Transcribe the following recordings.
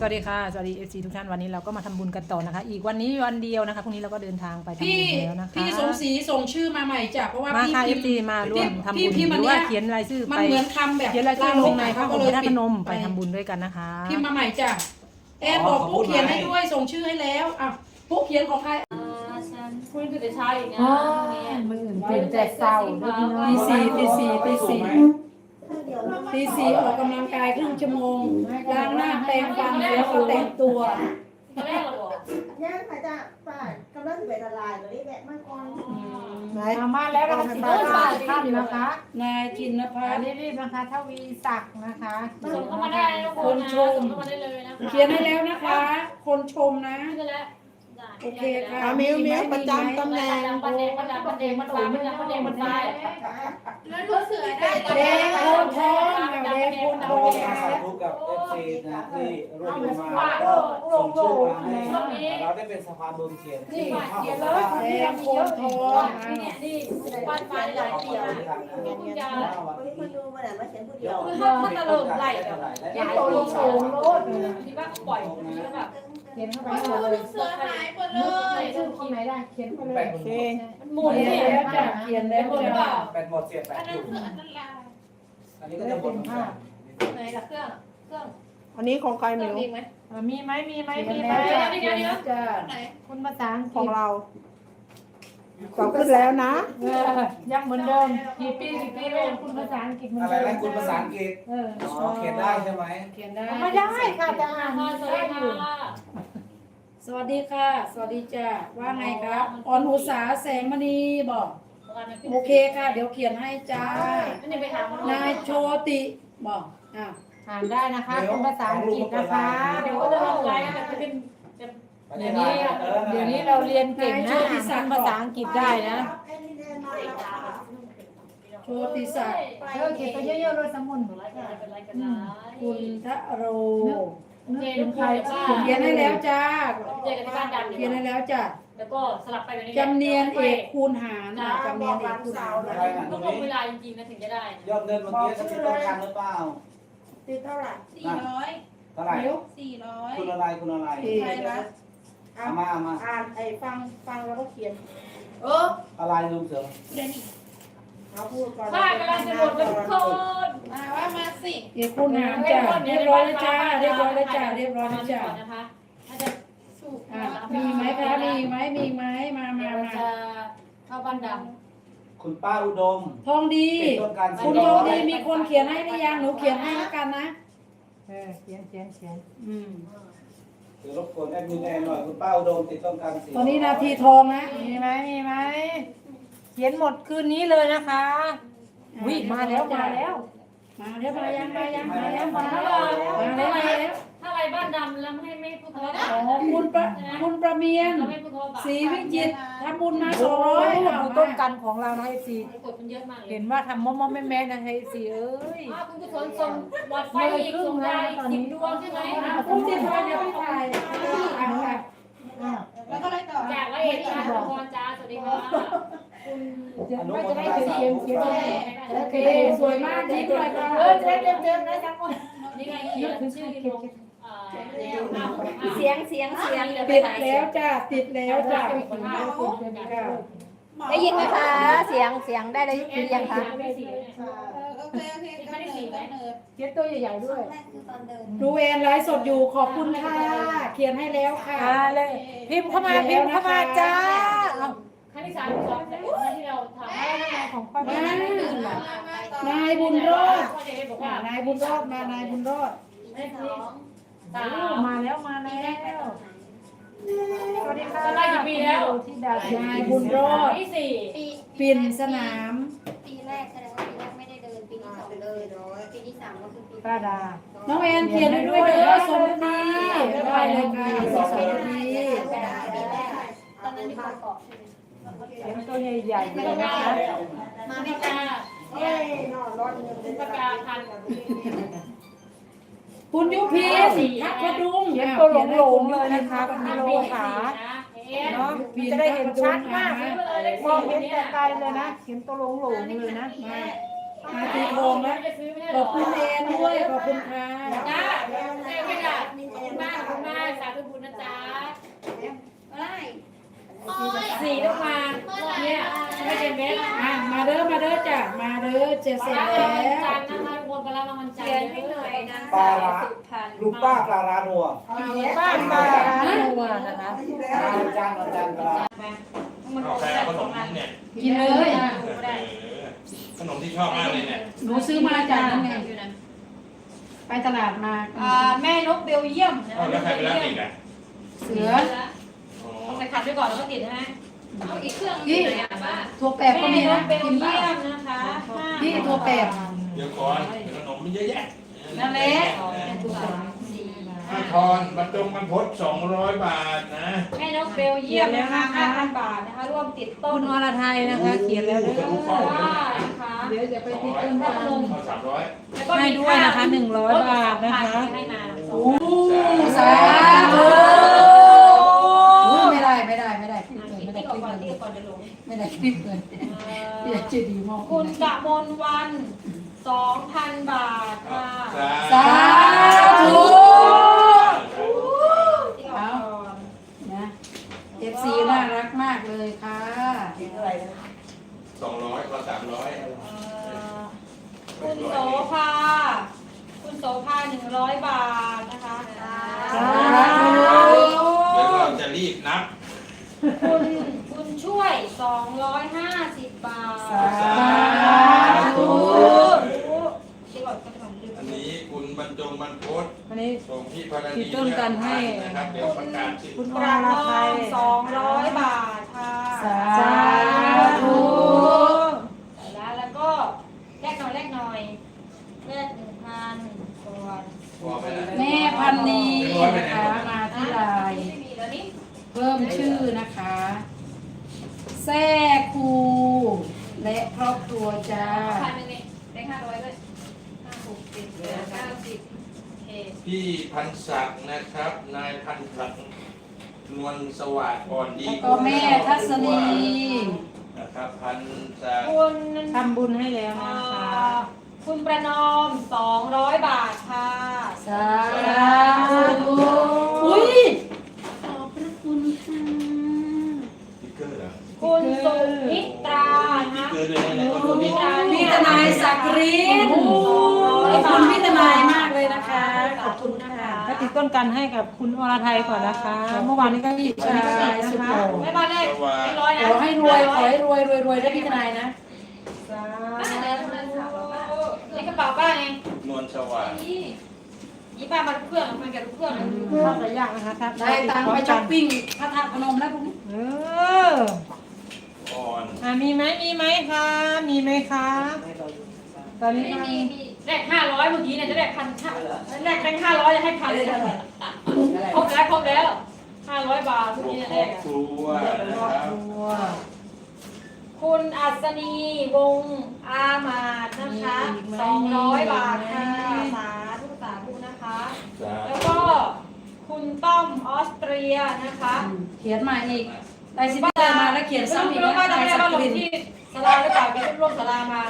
สวัสดีค่ะ สวัสดีเอฟซีทุกท่านวันนี้เราก็มาทำบุญกันต่อนะคะ อีกวันนี้วันเดียวนะคะพรุ่งนี้เราก็เดินทางไปทำบุพี่ญแล้วนะคะพี่สมศรีส่งชื่อมาใหม่จ้ะเพราะว่ามาพี่ค่ะเอพิฟมพ์ซีมาร่วมทำพี่บุญพิมพ์หอันรือเนี้ว่ายเขียนรายชื่อมันไปเหมือนคำแบบเขียนรายชื่อลงในพระก็บรเลมยธาตุพนมไปปิดทำบุญด้วยกันนะคะพิมพ์มาใหม่จ้ะแอนบอกปุ๊กเขียนให้ด้วยส่งชื่อให้แล้วอะปุ๊กเขียนของใครคุณตื่นแต่เช้าอีกนะอ๋อเนี่ยมืออื่นตื่นแต่เศร้าด้วยพี่น้องตีสี่ตีสี่ตีสี่ ตีสี่ออกกำลังกายครึ่งชั่วโมงล้างหน้าแปรงฟันแล้วก็แต่งตัว ตอนแรกเราบอกย่างค่ะจ้าป้ากำลังจะไปตลาดเลยแวะมาก่อนไหนมามาแล้วนะคะสิบห้าท่านนะคะนายจินพัอัฒนน์นี้รีบนะคะทวีศักดิ์นะคะส่งเข้ามาได้นะคุณนะส่งเข้ามาได้เลยนะคะเขียนให้แล้วนะคะ คนชมนะนี่ก็แล้ว โอเคค่ะอามิวมิวประจำตำแหน่งปันเองปันดังปันเองมันฟ้าปันดังปันเองมันฟ้าแล้วรู้เสือได้แดงโคนทองแดงโคนทองสาธุกับเอฟซีนะที่ร่วมมาก็ส่งชื่อมาให้เราได้เป็นสะพานบุญเขียนที่เข้าของเราแดงโคนทองเนี่ยนี่ปันฟ้าหลายขอบปีคุณแล้วทางนะคุณยาวันนี้คนดูมาไหนมาเขียนผู้เดียวคือถ้าถ้าตะเลิงไหลแบบเขียนตัวลงโงโลดเลยนะที่ว่าปล่อยนี้แล้วแบบเขียนเข้าไปให้หมดเลยเสือหายหมดเลยชื่อที่ไหนได้เขียนเข้าไปเลยโอเคมันหมุนเขียนเนี่ยแล้วจ้ะเขียนแล้วจ้ะแปดหมดเสียแปดอยู่อันนั้นลาอันนี้ก็จะหมดเหมือนกันไหนล่ะเครื่องเครื่องอันนี้ของใครหมิวอีไหมมีไหมมีไหมมีไหมจ้ะคุณภาษาอังของเราขอบคุณแล้วนะยังเหมือนเดิมกี่ปีกี่ปีก็ยังคุณภาษาอังกฤษเหมือนอะไรเดิมนะคุณภาษาอังกฤษเอออ๋อเขียนได้ใช่ไหมเขียนได้ไม่ได้ค่ะจะอ่านค่ะสวัสได้อยู่ สวัสดีค่ะ สวัสดีจ้ะว่าไงครับออนอุตสาแสงมณีบอก โอเคค่ะ เดี๋ยวเขียนให้จ้า ไม่ได้ไปถามนายโชติบอกอะอ่านได้นะคะคุณภาษาอังกฤษนะคะ เดี๋ยวก็จะลงไลน์แต่จะเป็นเดี๋ยวนี้เดี๋ยวนี้เราเรียนเก่งนะอ่านภาษาอังกฤษได้นะโชติศักดิ์เออเขียนไปเยอะๆเลยสมุนไลน์กันเป็นไลน์กันนะคุณทะโร เจนใครบ้าผมเขียนให้แล้วจ้าเจอกันที่บ้านดำเขียนให้แล้วจ้ะแล้วก็สลับไปแบบนี้จำเนียนเอกคูณหารอะจำเนียนเอกคูณหารอะไรนะตรต้องงลงนี้เวลาจริงๆนะถึงจะได้ยอดเงินเมื่อกี้จะติดต้องการหรือเปล่าตีเท่าไหร่สี่ร้อยเท่าไหร่สี่ร้อยคุณอะไรคุณอะไรเอกใช่ละเอามาเอามาอ่านไอ้ฟังฟังแล้วก็เขียนเอออะไรลุงเสือเดี๋ยวนี้ เขาพูดก่อนป้ากำลังจะหมดเป็นคนมาว่ามาสิเอกคูณหารจ้ะเรียบร้อยแล้วจ้าเรียบร้อยแล้วจ้าเรียบร้อยแล้วจ้านะคะถ้าจะสู้อะมีไหมคะมีไหมมีไหมมาเดี๋มายวมาจะเข้าบ้านดคุณป้าอุดมทองดีติดต้นการคุณทองดีมีคนเขียนให้หรือยังหนูเขียนให้แล้วกันนะเออเขียนเขียนเขียนอืมเดี๋ยวรบกวนแอดมินแอนหน่อยคุณป้าอุดมติดต้นการสีตอนนี้นาทีทองนะมีไหมมีไหม เขียนหมดคืนนี้เลยนะคะวิมาแล้วมาแล้วมาแล้วมายังมายังมาแล้วำมาถ้าแล้วเรามาแล้วมาแล้วถ้าอะไรบ้านดำแล้วไม่ไม่พูดคำว่าอ๋อคุณประคุณประเมียนเราไม่พูดคำว่าบาปสีวิจิตรทำบุญมาสโอ้องร้อยยเอาดูมาต้นกันของเรานะเอฟซีกดมันเยอะมากเลยเห็นว่าทำมอมอแม่แม่นะเอฟซีเอ้ยอ้าวคุณกุศลส่งหลอดไฟอีกส่งยาอีกสิบดวงใช่ไหมอะคุณติดมาเดี๋ยวพี่ถ่าย ไม่จะได้เขียนเขียนเขียนเลยโอเคสวยมากยิ้มเลยค่ะเออจะได้เต็มเต็มๆนะจังหวะนี่ไงเขียนชื่อลงอ่าแนวอ้าวเสียงเสียงเสียงติดแล้วจ้าติดแล้วจ้าได้ยินไหมคะเสียงเสียงได้ได้ยินยังคะไม่สีเนี่ยโอเคโอเคก็เนิร์ก็เนิร์เขียนตัวใหญ่ๆด้วยดูแอนไลฟ์สดอยู่ขอบคุณค่ะเขียนให้แล้วค่ะอ่าเลยพิมพ์เข้ามาพิมพ์เข้ามาจ้าเอาครั้ง ที่สามสองที่เราทำของค่อยไม่นายบุญรอดนายบุญรอดมานายบุญรอดไม่สีสามมาแล้วมาแล้วสวัสดีค่ะจะไล่กี่ปีแล้วที่ดาวนายบุญรอดที่สี่ปิ่นสนาม ปีแรกแสดงว่าปีแรกไม่ได้เดินปีที่สองเดินปีที่สามก็คือปีป้าดา น้องแอนเขียนด้วยเด้อสมดีได้เลยค่ะสมดีตอนนั้นอยู่บางกอกใช่ไหม เสียงตัวใหญ่ๆเลยนะคะมาไม่กล้าเอ้ยนอนร้อนเงินเป็ประกาพันคุณยุพินทักพดุงเสียงตัวหลงๆเลยนะคะคุณโลขาเนาะจะได้เห็นชัดมากมองเห็นแต่ไกลเลยนะเห็นตัวหลงๆเลยนะมามาตีโคมแล้วขอบคุณเอนด้วยขอบคุณค่ะจ้าเจ้าไม่ได้ขอบคุณมากขอบคุณมากสาธุบุญนะจ๊ะได้ ต้องมาเนี่ยไม่เป็นเบสอะมาเด้อมาเด้อจ้ะมาเด้อเจ็ดเสร็จรับแล้รางวัลวจันทร์นะคะทุกคนก็รับรางวัลจันทเขียนร์ให้หน่อยนะปลาสายร้าสุพรรณลูกป้าปลาร้านัวบ้านมาร้านนัวนะคะอาจารย์อาจารย์ปลามันเอาออกใครได้เอาขสนองมอันเนี่ยกินเลยเออขนมที่ชอบมากเลยเนี่ยหนูซื้อมาจากนั่นไงไปตลาดมาอ่าแม่นกเบลเยียมนะเอาแล้วใครไปรับอีกอะเสือ อ๋อต้องไปขัดด้วยก่อนแล้วก็ติดใช่ไหมเอาอีกเครื่องพี่ไหนอะป้าถั่วแปบก็แม่มีนนะกเบลกินเยีบ้ายมนะคะห้าพี่ถั่วแปบเดี๋ยวก่อนเดี๋ยวขนมมันเยอะแยะนั่นแหละอาทอนบรรจงบรรพตสองร้อยบาทนะแม่นกเบลเยียมนะคะห้าพันบาทนะคะร่วมติดต้คุนณอรไทยนะคะ เขียนแล้วลูกเด้กับอลูกเฝ้าเลยว่านะนะคะ เดี๋ยวจะไปสองติดร้อยต้นเอาสามร้อยแล้วก็ให้มีด้วยนะคะหนึ่งร้อยบาทนะคะ ให้มาสอโอ้งสาธุ ไม่ได้คลิปเลยเดี๋ยวจะดีมากคุณกะมลวันสองพันบาทค่ะสาธุที่ก่อนนะเอฟซีน่ารักมากเลยค่ะกินอะไรนะสองร้อยก็สามร้อยเอ่อคุณโสภาคุณโสภาหนึ่งร้อยบาทนะคะสาธุแล้วเราจะรีบนับคุณคุณ ช่วยสองร้อยห้าสิบบาทสาธุที่ก่อนก็ต้องลืมอันนี้คุณบรรจงบรรพตอันนี้ ส่งที่พาราติดีดต้นกันให้ นะครับเดี๋ยวประกาศสิคุณอประรนไทอยมสองร้อยบาทค่ะสาธุ แล้วแล้วก็แลกหน่อยแลกหน่อยแลกหนึ่งพันก่อนพอไปแล้วแม่พันนีนะคะมาที่ไลน์ไม่มีแล้วนี่ เพิ่มชื่อนะคะ แซ่ครูและครอบครัวจ้าพันหนึ่งนี่ได้ห้าร้อยด้วยห้าหกเจ็ดแปดเก้าสิบโอเคพี่พันศักดิ์นะครับ นายพันศักดิ์นวลสวัสดิ์ก่อนดีแล้วก็แม่ทัศนีนะครับพันศักดิ์คุณทำบุญให้แล้วเอ่นะคะ อคุณประนอมสองร้อยบาทค่ะ สาธุอุ้ยขอบพระคุณค่ะ ติ๊กเกอร์เหรอ คุณสุมิตรา ติ๊ นะ กเกอร์ด้วยนะเนี่ยคนดูนี่ พี่ทนายสั กดิ์รินขอบคุณพี่ทนายมากเลยนะคะ ขอบคุณค่ะก็ติดต้นกันให้กับคุณอรไทยก่อนนะคะ เมื่อวานนี้ก็หยิบใช่วันนี้ก็หยิบนะสุดคะโต่งไม่มาได้ไม่ร้อยขนะอให้รวยขอให้รวยรวยรวยได้พี่ทนายนะสานี่กระเป๋าป้าไงนวลสวัสดิ์นี่นี่ป้ามาทุกเครื่องมันกับทุกเครื่องเลยธุเข้าแต่ยากนะคะครับได้ตังค์ไปช้อปปิ้งพระธาตุพนมแล้วพรุ่งนี้เอออ่อนอะมีไหมมีไหมคะมีไหมคะ ตอนนี้ไม่กำลังมีมีแรกห้าร้อยเมื่อกี้เนี่ยจะแรกพันห้าแรกแบงค์ห้าร้อยจะให้พันเลยครบแล้วครบแล้วห้าร้อยบาทพเมื่อวกกี้เนี่ยคแรรอบกครัวนะครอบครับครัวคุณอัศนีวงศ์อามาดนะคะสองร้อยบาทค่ะสาธุสาธุนะคะจ้าแล้วก็คุณต้อมออสเตรียนะคะ เขียนมาอีก ได้สิบเตอร์มาแล้วเขียนซ้ำอีกไม่รู้นะว่าจะนายไม่ได้สักมาลดิ์งรินที่สลาหรือเปล่าแกร่วมสลามา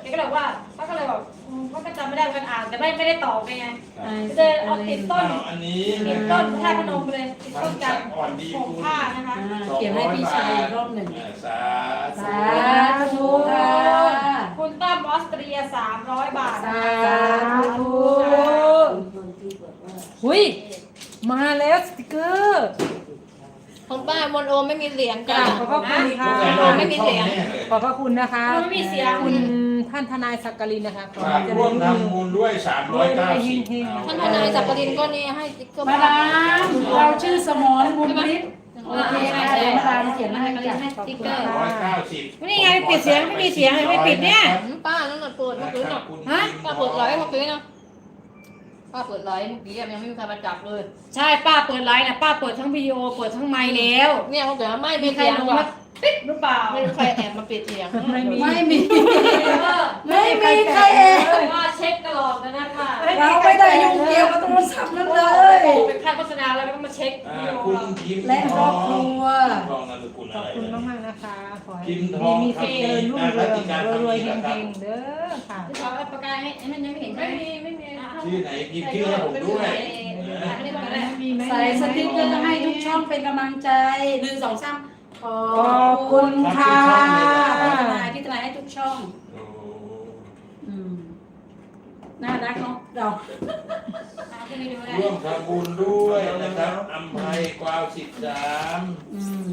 แกก็เลยบอกว่าป้าก็เลยบอกอืมป้าก็จำไม่ได้กันอ่านแต่ไม่ไม่ได้ตอบไปไงนายจะสักเอาดิ์ติริดนต้นเอาอันนี้ตินะดครัต้บนท่าตุพนมไปเลยติดพัต้นนกัศันกดิ์อ่อนดีห่มคุณผ้านะคะอ่าเขียนให้พี่ชายอีกรอบหนึ่งอ่าสาสาธุค่ะคุณต้อมออสเตรียสามร้อยบาทสาธุหุยมาแล้วสติกเกอร์ ของป้ามนโอไม่มีเหรียญกจ้ะราบขอบพระคุณค่ะสงสัยเราเป็นช่องแน่เลยขอบพระคุณนะคะมันไม่มีเสียง คุณท่านทนายสักกลินนะคะขอฝากให้เจะร่วมได้ทำบุญด้วย 390ท่านทนายจักรินก็นี่ให้ติ๊กเกอร์มาดามเราชื่อสมรบุญฤทธิ์โอเคค่ะเดี๋ยวมาดามเขียนมาให้จ้ะให้ติ๊กเกอร์190นี่ไงปิดเสียงไม่มีเสียงไม่ปิดเนี่ยหืมป้านั่นน่ะเปิดเมื่อกี้น่ะฮะป้าเปิดไลฟ์เมื่อกี้น่ะ ป้าเปิดไลฟ์เมื่อกี้ยังไม่มีใครมาจับเลย ใช่ป้าเปิดไลน์นะป้าเปิดทั้งวิดีโอเปิดทั้งไมค์แล้วเนี่ยเขาเกิดไม่มีมีใครเสียงลงว่ะมาปิ๊บหรือเปล่าไม่รู้ใครแอบมาปิดเสียงไม่มีไม่มีเออไม่มีใครเองว่าเช็คตลอดนะนะคะเราไม่ได้ยุ่งเกี่ยวกับโทรศัพท์นั่นเลยเป็นค่าโฆษณาแล้วก็มาเช็คอ่าวิดีโอคุณพิมพ์และครอบครัวทองนามสกุลขอะอบไรคุณนะมากๆนะคะขอให้พิมพ์ทมีองมีครัเจบริญรุ่งเรืรัติการองรวยๆคำนี้เฮนะครับงๆเด้อค่ะที่เขาเอาปากกาให้มันยังไม่เห็นไม่มีไม่มี ชื่อไหนพิมพ์ชื่อให้ผมด้วยไม่ได้บอกอะไรมีไหมใส่สติ๊กเกอร์ให้ทุกช่องเป็นกำลังใจหนึ่งสองสามขอขอบคุณค่ะพี่ทนายพี่ทนายให้ทุกช่องโอ้อืมน่ารักเนาะเราหาที่ไม่ดูได้ร่วมทำบุญด้วยนะครับอำไพกวาวสิบสามอืม